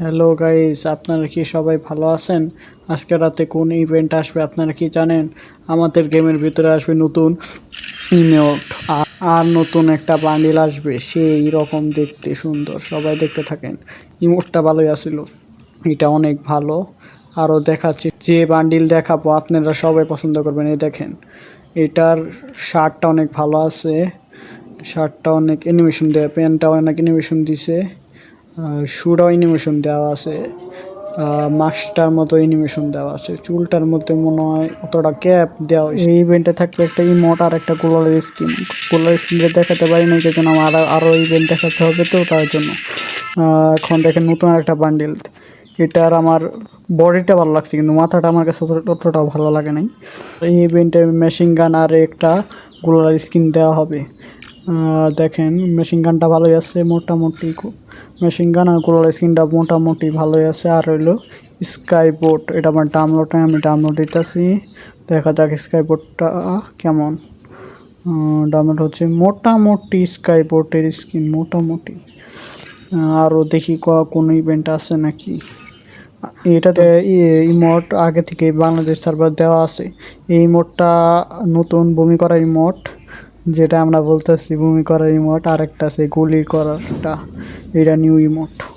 Hello guys আপনারা কি সবাই ভালো আছেন? আজকে রাতে কোন ইভেন্ট আসবে আপনারা কি জানেন? আমাদের গেমের ভিতরে আসবে নতুন ইমোট আর নতুন একটা বান্ডিল আসবে। সেই রকম দেখতে সুন্দর। সবাই দেখতে থাকেন। ইমোটটা ভালোই আসিল এটা অনেক ভালো। আরও দেখাচ্ছি। যে বান্ডিল দেখাবো, আপনারা সবাই পছন্দ করবেন। এই দেখেন, এটার শার্টটা অনেক ভালো আছে। শার্টটা অনেক অ্যানিমেশন দেয় প্যান্টটা অনেক অ্যানিমেশন দিছে। শুটাও অ্যানিমেশন দেওয়া আছে মাস্কটার মতো অ্যানিমেশন দেওয়া আছে, চুলটার মধ্যে মনে হয় অতটা ক্যাপ দেওয়া। এই ইভেন্টে থাকবে একটা ইমোট আর একটা গোলার স্কিন গোলার স্কিনটা দেখাতে পারি না এই জন্য আমার আরও ইভেন্ট দেখাতে হবে তো, তার জন্য। এখন দেখেন নতুন একটা বান্ডিল এটার আমার বডিটা ভালো লাগছে, কিন্তু মাথাটা আমার কাছে অত- অতটা ভালো লাগে নাই। এই ইভেন্টে মেশিন গান আর একটা গোলার স্কিন দেওয়া হবে। দেখেন মেশিন গানটা ভালোই আছে, মোটামুটি মেশিন গান আর গোলার স্ক্রিনটা মোটামুটি ভালোই আছে। আর হইল স্কাই বোট এটা আমার ডাউনলোড আমি ডাউনলোড দিতেছি। দেখা যাক স্কাই বোটটা কেমন ডাউনলোড হচ্ছে মোটামুটি স্কাই বোটের স্কিন মোটামুটি আরও দেখি কোনো ইভেন্ট আছে নাকি। এটাতে ইমোট আগে থেকে বাংলাদেশ সার্ভার দেওয়া আছে। এই ইমোটটা নতুন, বমি করা ইমোট যেটা আমরা বলতেছি বমি করার ইমোট আর একটা আছে গুলি করারটা এটা নিউ ইমোট